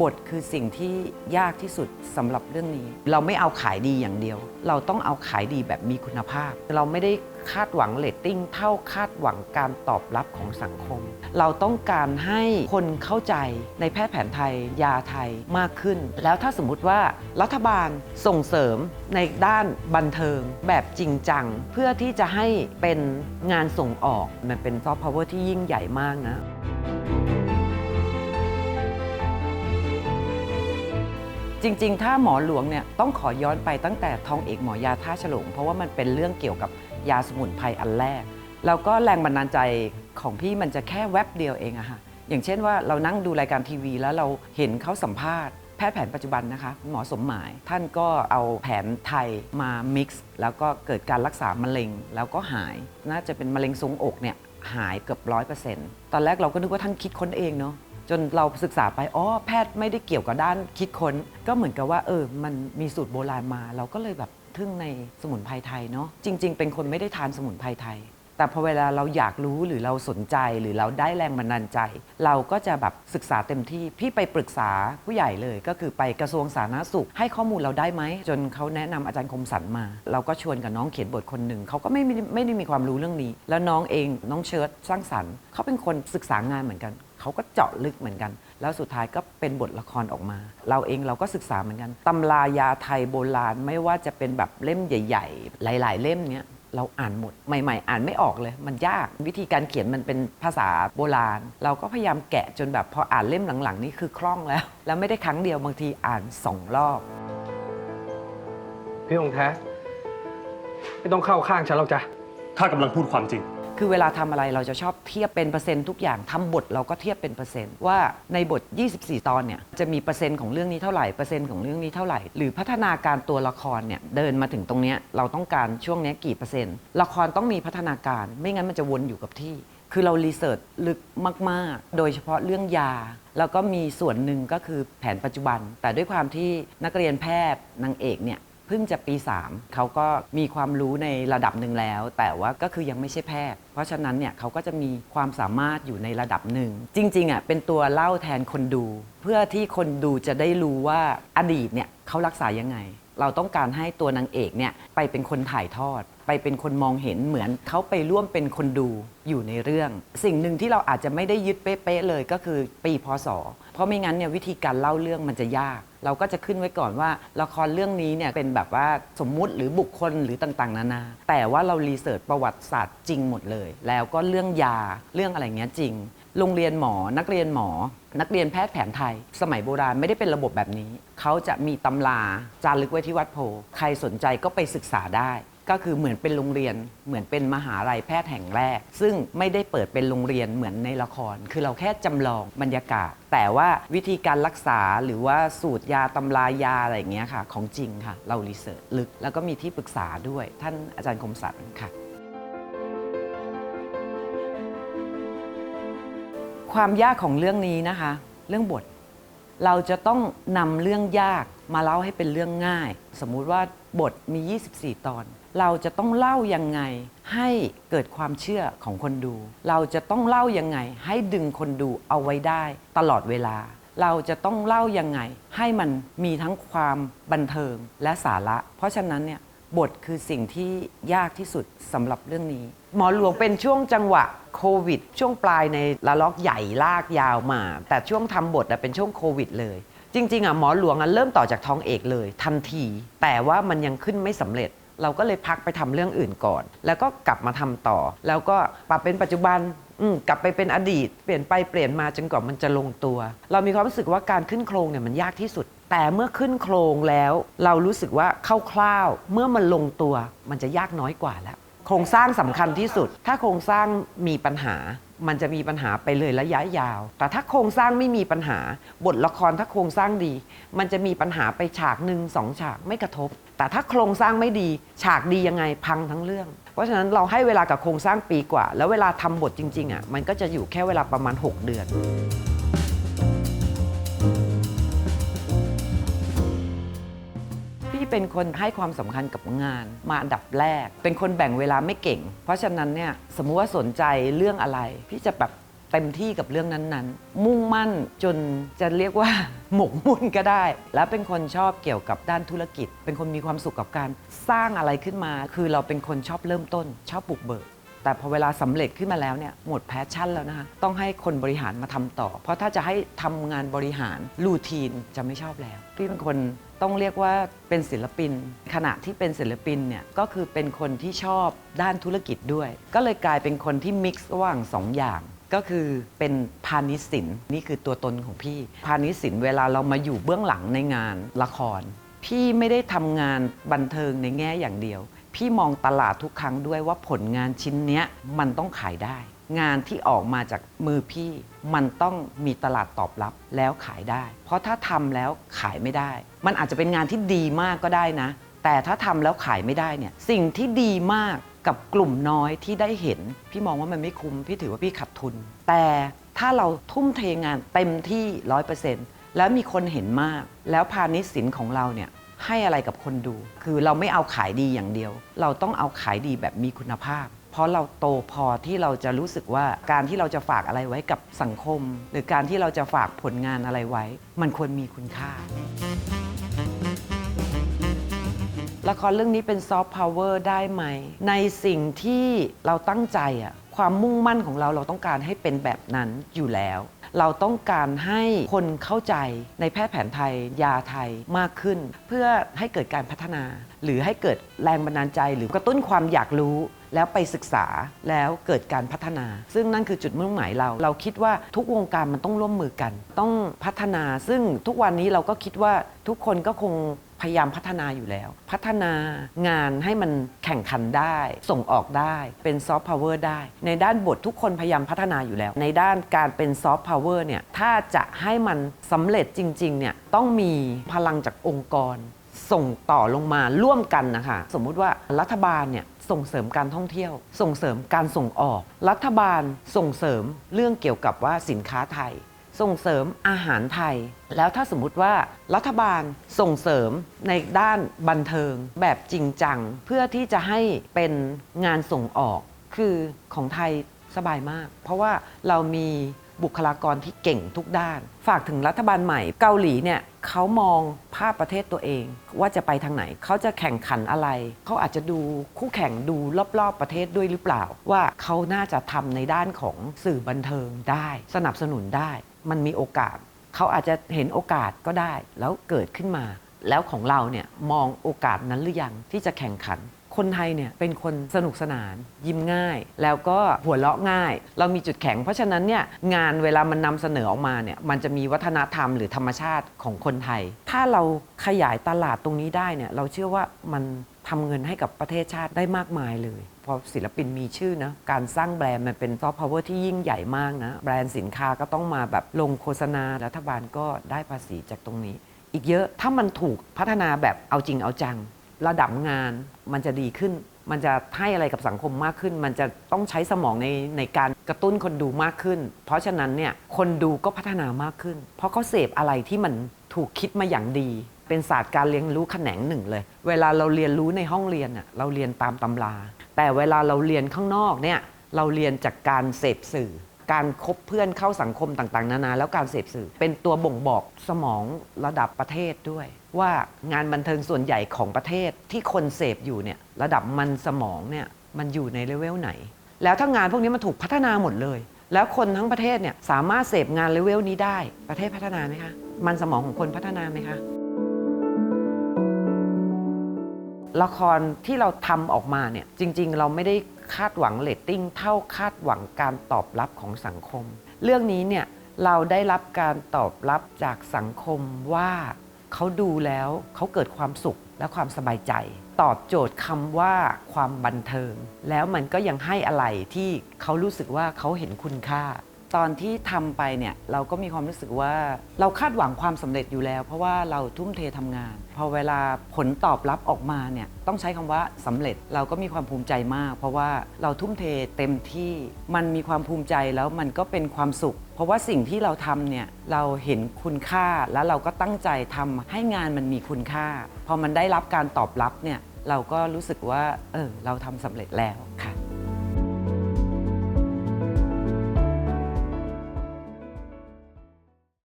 บทคือสิ่งที่ยากที่สุดสำหรับเรื่องนี้ เราไม่เอาขายดีอย่างเดียว เราต้องเอาขายดีแบบมีคุณภาพ เราไม่ได้คาดหวังเรตติ้งเท่าคาดหวังการตอบรับของสังคม เราต้องการให้คนเข้าใจในแพทย์แผนไทย ยาไทยมากขึ้น แล้วถ้าสมมติว่ารัฐบาลส่งเสริมในด้านบันเทิงแบบจริงจัง เพื่อที่จะให้เป็นงานส่งออกมันเป็นซอฟต์พาวเวอร์ที่ยิ่งใหญ่มากนะ จริง ๆ ถ้าหมอหลวงเนี่ยต้องขอย้อนไปตั้งแต่ทองเอกหมอยาท่าฉลง เพราะว่ามันเป็นเรื่องเกี่ยวกับยาสมุนไพรอันแรก แล้วก็แรงบันดาลใจของพี่มันจะแค่แวบเดียวเองอะค่ะอย่างเช่นว่าเรานั่งดูรายการทีวี แล้วเราเห็นเขาสัมภาษณ์แพทย์แผนปัจจุบันนะคะหมอสมหมาย ท่านก็เอาแผนไทยมา mix แล้วก็เกิดการรักษามะเร็งแล้วก็หาย น่าจะเป็นมะเร็งทรงอกเนี่ยหายเกือบร้อยเปอร์เซ็นต์ตอนแรกเราก็นึกว่าท่านคิดค้นเองเนาะ จนเราศึกษาไปอ๋อแพทย์ไม่ได้เกี่ยวกับด้านคิดค้น ก็เหมือนกับว่าเออมันมีสูตรโบราณมา เราก็เลยแบบทึ่งในสมุนไพรไทยเนาะจริง ๆ เป็นคนไม่ได้ทานสมุนไพรไทย แต่พอเวลาเราอยากรู้หรือเราสนใจหรือเราได้แรงบันดาลใจ เราก็จะแบบศึกษาเต็มที่พี่ไปปรึกษาผู้ใหญ่เลย ก็คือไปกระทรวงสาธารณสุข ให้ข้อมูลเราได้ไหมจนเขาแนะนำอาจารย์คมสันมา เราก็ชวนกับน้องเขียนบทคนหนึ่งเขาก็ไม่ไม่ไม่ได้มีความรู้เรื่องนี้ แล้วน้องเองน้องเชิดสร้างสรรค์เขาเป็นคนศึกษางานเหมือนกัน เขาก็เจาะลึกเหมือนกัน แล้วสุดท้ายก็เป็นบทละครออกมา เราเองเราก็ศึกษาเหมือนกันตำรายาไทยโบราณไม่ว่าจะเป็นแบบเล่มใหญ่ ๆ หลาย ๆ เล่มเนี้ยเราอ่านหมด ใหม่ ๆ อ่านไม่ออกเลย มันยากวิธีการเขียนมันเป็นภาษาโบราณ เราก็พยายามแกะจนแบบพออ่านเล่มหลังๆ นี่คือคล่องแล้ว แล้วไม่ได้ครั้งเดียวบางทีอ่านสองรอบ พี่องค์แท้ ไม่ต้องเข้าข้างฉันหรอกจ้ะข้ากำลังพูดความจริง คือเวลาทำอะไรเราจะชอบเทียบเป็นเปอร์เซ็นต์ทุกอย่างทำบทเราก็เทียบเป็นเปอร์เซ็นต์ว่าในบท 24 ตอนเนี่ยจะมีเปอร์เซ็นต์ของเรื่องนี้เท่าไหร่เปอร์เซ็นต์ของเรื่องนี้เท่าไหร่หรือพัฒนาการตัวละครเนี่ยเดินมาถึงตรงนี้เราต้องการช่วงนี้กี่เปอร์เซ็นต์ละครต้องมีพัฒนาการ ไม่งั้นมันจะวนอยู่กับที่ คือเรารีเสิร์ชลึกมาก ๆ โดยเฉพาะเรื่องยาแล้วก็มีส่วนหนึ่งก็คือแผนปัจจุบัน แต่ด้วยความที่นักเรียนแพทย์นางเอกเนี่ย พิ่งจะปี 3 เขาก็มีความรู้ในระดับหนึ่งแล้ว แต่ว่าก็คือยังไม่ใช่แพทย์ เพราะฉะนั้นเนี่ยเขาก็จะมีความสามารถอยู่ในระดับหนึ่ง จริงๆอะเป็นตัวเล่าแทนคนดู เพื่อที่คนดูจะได้รู้ว่าอดีตเนี่ยเขารักษายังไง เราต้องการให้ตัวนางเอกเนี่ยไปเป็นคนถ่ายทอด ไปเป็นคนมองเห็นเหมือนเขาไปร่วมเป็นคนดูอยู่ในเรื่อง สิ่งหนึ่งที่เราอาจจะไม่ได้ยึดเป๊ะๆเลยก็คือปีพศ เพราะไม่งั้นเนี่ยวิธีการเล่าเรื่องมันจะยาก เราก็จะขึ้นไว้ก่อนว่าละครเรื่องนี้เนี่ยเป็นแบบว่าสมมุติหรือบุคคลหรือต่างๆ นานา แต่ว่าเรารีเสิร์ชประวัติศาสตร์จริงหมดเลย แล้วก็เรื่องยาเรื่องอะไรเงี้ยจริง โรงเรียนหมอนักเรียนหมอ นักเรียนแพทย์แผนไทย สมัยโบราณไม่ได้เป็นระบบแบบนี้ เขาจะมีตำราจารึกไว้ที่วัดโพ ใครสนใจก็ไปศึกษาได้ ก็คือเหมือนเป็นโรงเรียน เหมือนเป็นมหาลัยแพทย์แห่งแรก ซึ่งไม่ได้เปิดเป็นโรงเรียนเหมือนในละคร คือเราแค่จำลองบรรยากาศ แต่ว่าวิธีการรักษาหรือว่าสูตรยาตำรายาอะไรอย่างเงี้ยค่ะ ของจริงค่ะ เรารีเสิร์ชลึกแล้วก็มีที่ปรึกษาด้วย ท่านอาจารย์คมสันค่ะ ความยากของเรื่องนี้นะคะ เรื่องบท เราจะต้องนำเรื่องยากมาเล่าให้เป็นเรื่องง่าย สมมุติว่าบทมี 24 ตอน เราจะต้องเล่ายังไงให้เกิดความเชื่อของคนดู เราจะต้องเล่ายังไง ให้ดึงคนดูเอาไว้ได้ตลอดเวลา เราจะต้องเล่ายังไง ให้มันมีทั้งความบันเทิงและสาระ เพราะฉะนั้นเนี่ยบทคือสิ่งที่ยากที่สุดสำหรับเรื่องนี้ หมอหลวงเป็นช่วงจังหวะโควิด ช่วงปลายในระลอกใหญ่ลากยาวมา แต่ช่วงทำบทอะเป็นช่วงโควิดเลย จริง ๆอะหมอหลวงอะเริ่มต่อจากท้องเอกเลยทันที แต่ว่ามันยังขึ้นไม่สำเร็จ เราก็เลยพักไปทำเรื่องอื่นก่อน แล้วก็กลับมาทำต่อ แล้วก็ปรับเป็นปัจจุบันกลับไปเป็นอดีตเปลี่ยนไปเปลี่ยนมาจนกว่ามันจะลงตัว เรามีความรู้สึกว่าการขึ้นโครงเนี่ยมันยากที่สุด แต่เมื่อขึ้นโครงแล้ว เรารู้สึกว่าคร่าวๆเมื่อมันลงตัว มันจะยากน้อยกว่าแล้ว โครงสร้างสำคัญที่สุด ถ้าโครงสร้างมีปัญหา มันจะมีปัญหาไปเลยระยะยาว แต่ถ้าโครงสร้างไม่มีปัญหา บทละครถ้าโครงสร้างดี มันจะมีปัญหาไปฉากหนึ่งสองฉากไม่กระทบ แต่ถ้าโครงสร้างไม่ดี ฉากดียังไงพังทั้งเรื่อง เพราะฉะนั้นเราให้เวลากับโครงสร้างปีกว่า แล้วเวลาทำบทจริงๆอะมันก็จะอยู่แค่เวลาประมาณ 6 เดือน เป็นคนให้ความสำคัญกับงาน มาอันดับแรก เป็นคนแบ่งเวลาไม่เก่ง เพราะฉะนั้นเนี่ยสมมุติว่าสนใจเรื่องอะไร พี่จะแบบเต็มที่กับเรื่องนั้นๆ มุ่งมั่นจนจะเรียกว่าหมกมุ่นก็ได้ และเป็นคนชอบเกี่ยวกับด้านธุรกิจ เป็นคนมีความสุขกับการสร้างอะไรขึ้นมา คือเราเป็นคนชอบเริ่มต้น ชอบปลุกเบิกแต่พอเวลาสำเร็จขึ้นมาแล้วเนี่ยหมดแพชชั่นแล้วนะคะต้องให้คนบริหารมาทำต่อ เพราะถ้าจะให้ทำงานบริหารรูทีนจะไม่ชอบแล้ว พี่เป็นคน ต้องเรียกว่าเป็นศิลปิน ขณะที่เป็นศิลปินเนี่ยก็คือเป็นคนที่ชอบด้านธุรกิจด้วย ก็เลยกลายเป็นคนที่มิกซ์ระหว่างสองอย่างก็คือเป็นพาณิชย์ศิลป์นี่คือตัวตนของพี่ พาณิชย์ศิลป์เวลาเรามาอยู่เบื้องหลังในงานละคร พี่ไม่ได้ทำงานบันเทิงในแง่อย่างเดียว พี่มองตลาดทุกครั้งด้วยว่าผลงานชิ้นเนี้ยมันต้องขายได้ งานที่ออกมาจากมือพี่มันต้องมีตลาดตอบรับแล้วขายได้ เพราะถ้าทำแล้วขายไม่ได้ มันอาจจะเป็นงานที่ดีมากก็ได้นะ แต่ถ้าทำแล้วขายไม่ได้เนี่ยสิ่งที่ดีมากกับกลุ่มน้อยที่ได้เห็น พี่มองว่ามันไม่คุ้มพี่ถือว่าพี่ขาดทุน แต่ถ้าเราทุ่มเทงานเต็มที่ร้อยเปอร์เซ็นต์แล้วมีคนเห็นมาก แล้วพาณิชย์สินของเราเนี่ยให้อะไรกับคนดู คือเราไม่เอาขายดีอย่างเดียว เราต้องเอาขายดีแบบมีคุณภาพ เพราะเราโตพอที่เราจะรู้สึกว่าการที่เราจะฝากอะไรไว้กับสังคม หรือการที่เราจะฝากผลงานอะไรไว้ มันควรมีคุณค่า ละครเรื่องนี้เป็นซอฟต์พาวเวอร์ได้ไหม ในสิ่งที่เราตั้งใจอะความมุ่งมั่นของเราเราต้องการให้เป็นแบบนั้นอยู่แล้ว เราต้องการให้คนเข้าใจในแพทย์แผนไทย ยาไทยมากขึ้น เพื่อให้เกิดการพัฒนา หรือให้เกิดแรงบันดาลใจ หรือกระตุ้นความอยากรู้แล้วไปศึกษาแล้วเกิดการพัฒนา ซึ่งนั่นคือจุดมุ่งหมายเรา เราคิดว่าทุกวงการมันต้องร่วมมือกัน ต้องพัฒนา ซึ่งทุกวันนี้เราก็คิดว่าทุกคนก็คง พยายามพัฒนาอยู่แล้ว พัฒนางานให้มันแข่งขันได้ ส่งออกได้เป็นซอฟต์พาวเวอร์ได้ ในด้านบททุกคนพยายามพัฒนาอยู่แล้ว ในด้านการเป็นซอฟต์พาวเวอร์เนี่ยถ้าจะให้มันสำเร็จจริงๆเนี่ยต้องมีพลังจากองค์กร ส่งต่อลงมาร่วมกันนะคะสมมุติว่ารัฐบาลเนี่ยส่งเสริมการท่องเที่ยว ส่งเสริมการส่งออก รัฐบาลส่งเสริมเรื่องเกี่ยวกับว่าสินค้าไทย ส่งเสริมอาหารไทย แล้วถ้าสมมุติว่ารัฐบาลส่งเสริมในด้านบันเทิงแบบจริงจัง เพื่อที่จะให้เป็นงานส่งออกคือของไทยสบายมาก เพราะว่าเรามีบุคลากรที่เก่งทุกด้าน ฝากถึงรัฐบาลใหม่เกาหลีเนี่ยเขามองภาพประเทศตัวเอง ว่าจะไปทางไหนเขาจะแข่งขันอะไร เขาอาจจะดูคู่แข่งดูรอบๆประเทศด้วยหรือเปล่า ว่าเขาน่าจะทำในด้านของสื่อบันเทิงได้ สนับสนุนได้ มันมีโอกาส เขาอาจจะเห็นโอกาสก็ได้ แล้วเกิดขึ้นมา แล้วของเราเนี่ยมองโอกาสนั้นหรือยังที่จะแข่งขัน คนไทยเนี่ยเป็นคนสนุกสนาน ยิ้มง่าย แล้วก็หัวเราะง่าย เรามีจุดแข็ง เพราะฉะนั้นเนี่ยงานเวลามันนำเสนอออกมาเนี่ยมันจะมีวัฒนธรรมหรือธรรมชาติของคนไทย ถ้าเราขยายตลาดตรงนี้ได้เนี่ยเราเชื่อว่ามัน ทำเงินให้กับประเทศชาติได้มากมายเลย พอศิลปินมีชื่อนะ การสร้างแบรนด์มันเป็นซอฟต์พาวเวอร์ที่ยิ่งใหญ่มากนะ แบรนด์สินค้าก็ต้องมาแบบลงโฆษณา รัฐบาลก็ได้ภาษีจากตรงนี้ อีกเยอะถ้ามันถูกพัฒนาแบบเอาจริงเอาจัง ระดับงานมันจะดีขึ้น มันจะให้อะไรกับสังคมมากขึ้น มันจะต้องใช้สมองในในการกระตุ้นคนดูมากขึ้น เพราะฉะนั้นเนี่ยคนดูก็พัฒนามากขึ้น เพราะเขาเสพอะไรที่มันถูกคิดมาอย่างดี เป็นศาสตร์การเรียนรู้แขนงหนึ่งเลย เวลาเราเรียนรู้ในห้องเรียนน่ะเราเรียนตามตำรา แต่เวลาเราเรียนข้างนอกเนี่ยเราเรียนจากการเสพสื่อ การคบเพื่อนเข้าสังคมต่างๆ นานา แล้วการเสพสื่อ เป็นตัวบ่งบอกสมองระดับประเทศด้วย ว่างานบันเทิงส่วนใหญ่ของประเทศที่คนเสพอยู่เนี่ยระดับมันสมองเนี่ยมันอยู่ในเลเวลไหน แล้วถ้างานพวกนี้มันถูกพัฒนาหมดเลย แล้วคนทั้งประเทศเนี่ยสามารถเสพงานเลเวลนี้ได้ประเทศพัฒนาไหมคะมันสมองของคนพัฒนาไหมคะ ละครที่เราทำออกมาเนี่ยจริง ๆ เราไม่ได้คาดหวังเรตติ้งเท่าคาดหวังการตอบรับของสังคม เรื่องนี้เนี่ยเราได้รับการตอบรับจากสังคมว่าเขาดูแล้วเขาเกิดความสุขและความสบายใจ ตอบโจทย์คำว่าความบันเทิง แล้วมันก็ยังให้อะไรที่เขารู้สึกว่าเขาเห็นคุณค่า ตอนที่ทำไปเนี่ยเราก็มีความรู้สึกว่าเราคาดหวังความสำเร็จอยู่แล้ว เพราะว่าเราทุ่มเททำงาน พอเวลาผลตอบรับออกมาเนี่ยต้องใช้คำว่าสำเร็จเราก็มีความภูมิใจมาก เพราะว่าเราทุ่มเทเต็มที่มันมีความภูมิใจแล้วมันก็เป็นความสุข เพราะว่าสิ่งที่เราทำเนี่ยเราเห็นคุณค่าแล้วเราก็ตั้งใจทำให้งานมันมีคุณค่า พอมันได้รับการตอบรับเนี่ยเราก็รู้สึกว่าเออเราทำสำเร็จแล้วค่ะ